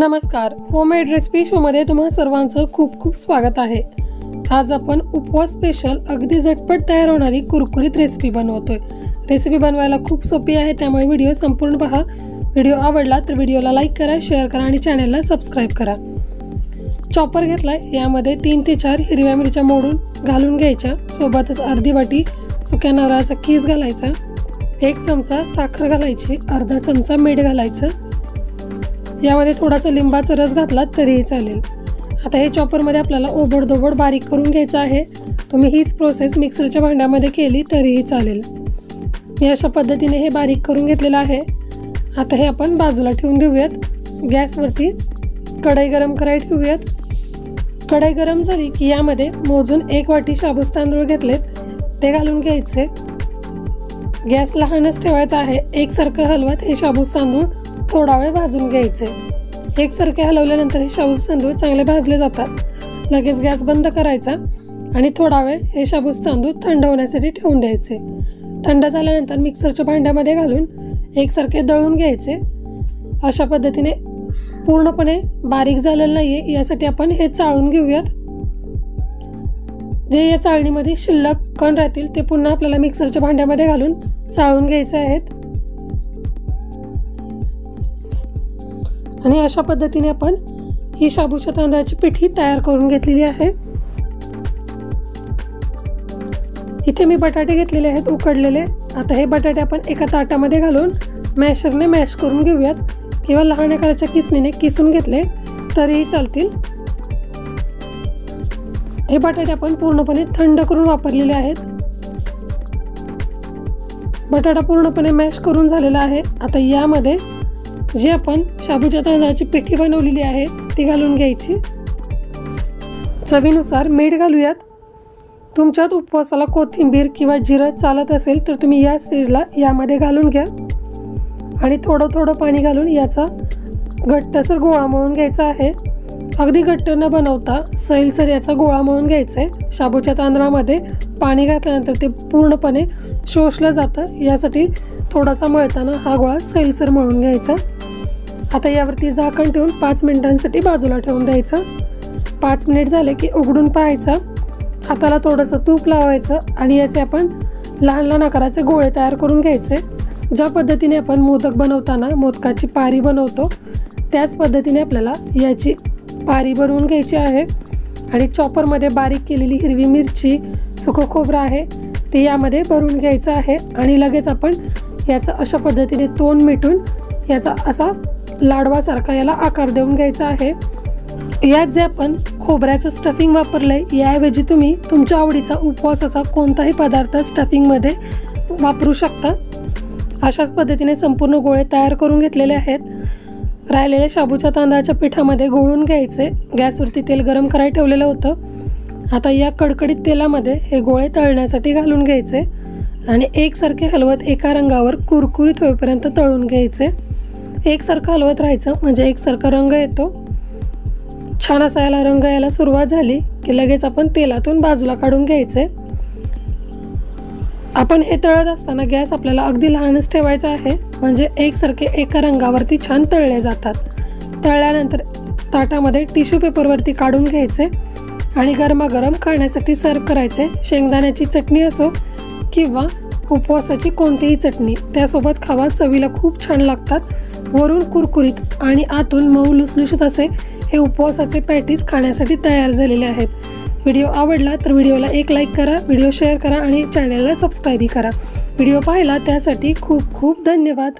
नमस्कार. Homemade recipe शोमध्ये तुम्हा सर्वांचं खूप खूप स्वागत आहे. आज आपण उपवास स्पेशल अगदी झटपट तयार होणारी कुरकुरीत रेसिपी बनवतोय. रेसिपी बनवायला खूप सोपी आहे त्यामुळे व्हिडिओ संपूर्ण पहा. व्हिडिओ आवडला तर व्हिडिओला लाईक करा शेअर करा आणि चॅनलला सबस्क्राईब करा. चॉपर घेतला यामध्ये तीन ते चार हिरव्या मिरच्या मोडून घालून घ्यायच्या. सोबतच अर्धी वाटी सुक्या नारळाचा कीस घालायचा. एक चमचा साखर घालायची अर्धा चमचा मीठ घालायचं. यामध्ये थोडासा लिंबाचा रस घातला तरीही चालेल. आता हे चॉपरमध्ये आपल्याला ओबडधोबड बारीक करून घ्यायचं आहे. तुम्ही हीच प्रोसेस मिक्सरच्या भांड्यामध्ये केली तरीही चालेल. मी अशा पद्धतीने हे बारीक करून घेतलेलं आहे. आता हे आपण बाजूला ठेवून देऊयात. गॅसवरती कढई गरम करायला ठेवूयात. कढई गरम झाली की यामध्ये मोजून एक वाटी शाबूस तांदूळ घेतलेत. ते घालून घ्यायचे. गॅस लहानच ठेवायचा आहे. एकसारखं हलवत हे शाबूस तांदूळ थोडा वेळ भाजून घ्यायचे. एकसारखे हलवल्यानंतर हे शाबू तांदूळ चांगले भाजले जातात. लगेच गॅस बंद करायचा आणि थोडा वेळ हे शाबूस तांदूळ थंड होण्यासाठी ठेवून द्यायचे. थंड झाल्यानंतर मिक्सरच्या भांड्यामध्ये घालून एकसारखे दळून घ्यायचे. अशा पद्धतीने पूर्णपणे बारीक झालेलं नाही आहे यासाठी आपण हे चाळून घेऊयात. जे या चाळणीमध्ये शिल्लक कण राहतील ते पुन्हा आपल्याला मिक्सरच्या भांड्यामध्ये घालून चाळून घ्यायचे आहेत. आणि अशा पद्धतीने आपण ही शाबूच्या तांदळाची पिठी तयार करून घेतलेली आहे. इथे मी बटाटे घेतलेले आहेत उकडलेले. आता हे बटाटे आपण एका ताटामध्ये घालून मॅशरने मॅश करून घेऊयात. किंवा लहान आकाराच्या किसणीने किसून घेतले तरीही चालतील. हे बटाटे आपण पूर्णपणे थंड करून वापरलेले आहेत. बटाटा पूर्णपणे मॅश करून झालेला आहे. आता यामध्ये जी आपण शाबूच्या तांदळाची पिठी बनवलेली आहे ती घालून घ्यायची. चवीनुसार मीठ घालूयात. तुमच्यात उपवासाला कोथिंबीर किंवा जिरं चालत असेल तर तुम्ही या स्टेजला यामध्ये घालून घ्या. आणि थोडं थोडं पाणी घालून याचा घट्टसर गोळा मळून घ्यायचा आहे. अगदी घट्ट न बनवता सैलसर याचा गोळा म्हणून घ्यायचा. आहे शाबूच्या तांदळामध्ये पाणी घातल्यानंतर ते पूर्णपणे शोषलं जातं. यासाठी थोडासा मळताना हा गोळा सैलसर मळून घ्यायचा. आता यावरती झाकण ठेवून पाच मिनिटांसाठी बाजूला ठेवून द्यायचं. पाच मिनिट झाले की उघडून पाहायचा. हाताला थोडंसं तूप लावायचं आणि याचे आपण लहान लहान आकाराचे गोळे तयार करून घ्यायचे. ज्या पद्धतीने आपण मोदक बनवताना मोदकाची पारी बनवतो त्याच पद्धतीने आपल्याला याची पारी बनवून घ्यायची आहे. आणि चॉपरमध्ये बारीक केलेली हिरवी मिरची सुकं खोबरं आहे ते यामध्ये भरून घ्यायचं आहे. आणि लगेच आपण याचं अशा पद्धतीने तोंड मिटून याचा असा लाडवासारखा याला आकार देऊन घ्यायचा आहे. यात जे आपण खोबऱ्याचं स्टफिंग वापरलं आहे याऐवजी तुम्ही तुमच्या आवडीचा उपवासाचा कोणताही पदार्थ स्टफिंगमध्ये वापरू शकता. अशाच पद्धतीने संपूर्ण गोळे तयार करून घेतलेले आहेत. राहिलेल्या शाबूच्या तांदळाच्या पिठामध्ये घोळून घ्यायचे. गॅसवरती तेल गरम करायला ठेवलेलं होतं. आता या कडकडीत तेलामध्ये हे गोळे तळण्यासाठी घालून घ्यायचे आणि एकसारखे हलवत एका रंगावर कुरकुरीत होईपर्यंत तळून घ्यायचे. एकसारखं हलवत राहायचं म्हणजे एकसारखा रंग येतो. छान असा याला रंग यायला सुरुवात झाली की लगेच आपण तेलातून बाजूला काढून घ्यायचे. आपण हे तळत असताना गॅस आपल्याला अगदी लहानच ठेवायचा आहे. म्हणजे एकसारखे एका रंगावरती छान तळले जातात. तळल्यानंतर ताटामध्ये टिश्यू पेपरवरती काढून घ्यायचे आणि गरमागरम खाण्यासाठी सर्व करायचे. शेंगदाण्याची चटणी असो किंवा उपवासाची कोणतीही चटणी त्यासोबत खावा. चवीला खूप छान लागतात. वरून कुरकुरीत आणि आतून मऊ लुसलुसत असे हे उपवासाचे पॅटीस खाण्यासाठी तयार झालेले आहेत. व्हिडिओ आवडला तर व्हिडिओला एक लाईक करा व्हिडिओ शेअर करा आणि चॅनलला सबस्क्राईबही करा. व्हिडिओ पाहिला त्यासाठी खूप खूप धन्यवाद.